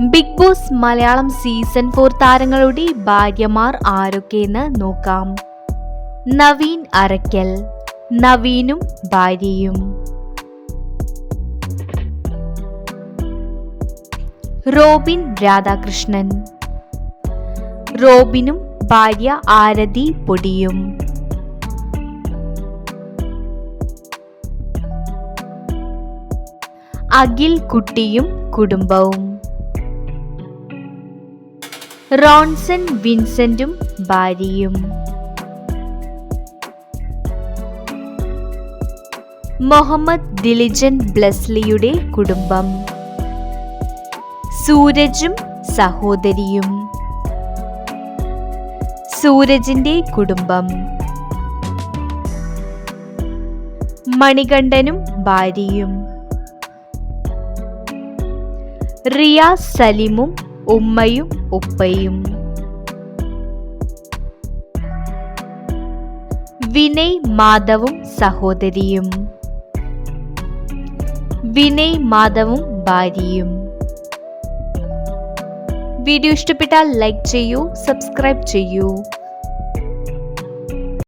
Bigg Boss Malayalam season four താരങ്ങളുടെ ഭാര്യമാർ ആരൊക്കെയെന്ന് നോക്കാം. നവീൻ അറയ്ക്കൽ നവീനും ഭാര്യയും. റോബിൻ രാധാകൃഷ്ണൻ. റോബിനും ഭാര്യ ആരതി പൊടിയും. അഖിൽ കുട്ടിയും കുടുംബവും. റോൺസൺ വിൻസെന്റും ഭാര്യയും. മുഹമ്മദ് ദിലിജൻ ബ്ലസ്ലിയുടെ കുടുംബം. സൂരജും സഹോദരിയും. സൂരജിന്റെ കുടുംബം. മണികണ്ഠനും ഭാര്യയും. റിയ സലിമും ഉമ്മയും ഉപ്പയും. വിനയ് മാധവും സഹോദരിയും. വിനയ് മാധവും ഭാര്യയും. വീഡിയോ ഇഷ്ടപ്പെട്ടാൽ ലൈക്ക് ചെയ്യൂ സബ്സ്ക്രൈബ് ചെയ്യൂ.